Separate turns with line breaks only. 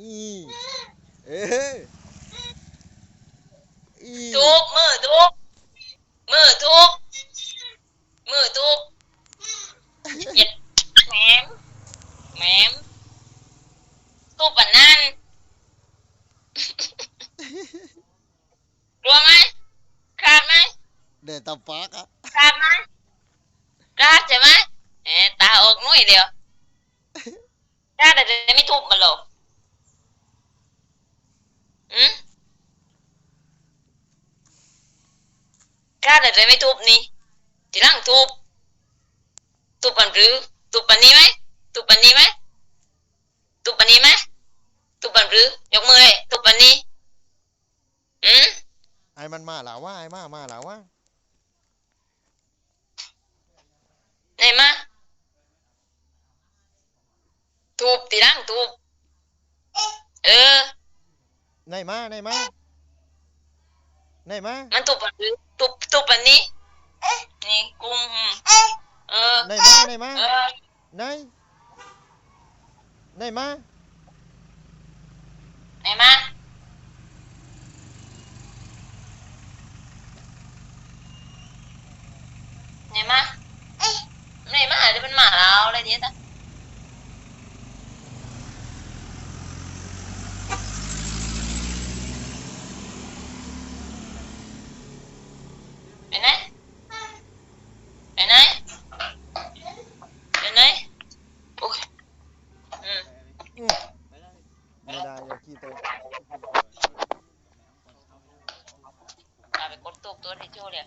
อีเอออี
ทุบมือทุบมือทุบมือทุบเหย็ดแหมมแหมมทุบแบบนั้นกลัวไหมขาดไหม
เด็ดตาปักอะ
ขาดไหมขาดใช่ไหมเอ๊ะตาออกหนุ่ยเดียวขาดแต่จะไม่ทุบมันหรอกอืม ขาดแต่จะไม่ทุบนี่ทีหลังทุบทุบปันหรือทุบปันนี้ไหมทุบปันนี้ไหมทุบปันนี้ไหมทุบปันหรือยกมือเลยทุบปันนี้อืม
ไอ้มันมาแล้วว่าไอ้มามาแล้วว่า
ไหนมาทุบทีหลังทุบเออ
ในมาในมาในมา
มันตุบอันนี้ ตุบตุบอันนี้ นี่กุ้งอืมเออ
ในมาในมา
เออ
ในในมา
ไหนมา ไหนมาไหนมาเดี๋ยวมันมาแล้วอะไรเนี้ยจ้ะไปไหนไปไหนไปไหนโอ้ยอืม
อืมไม่ได้ กี่ตั
วตาเป็นกดตุกตัวที่โจเลย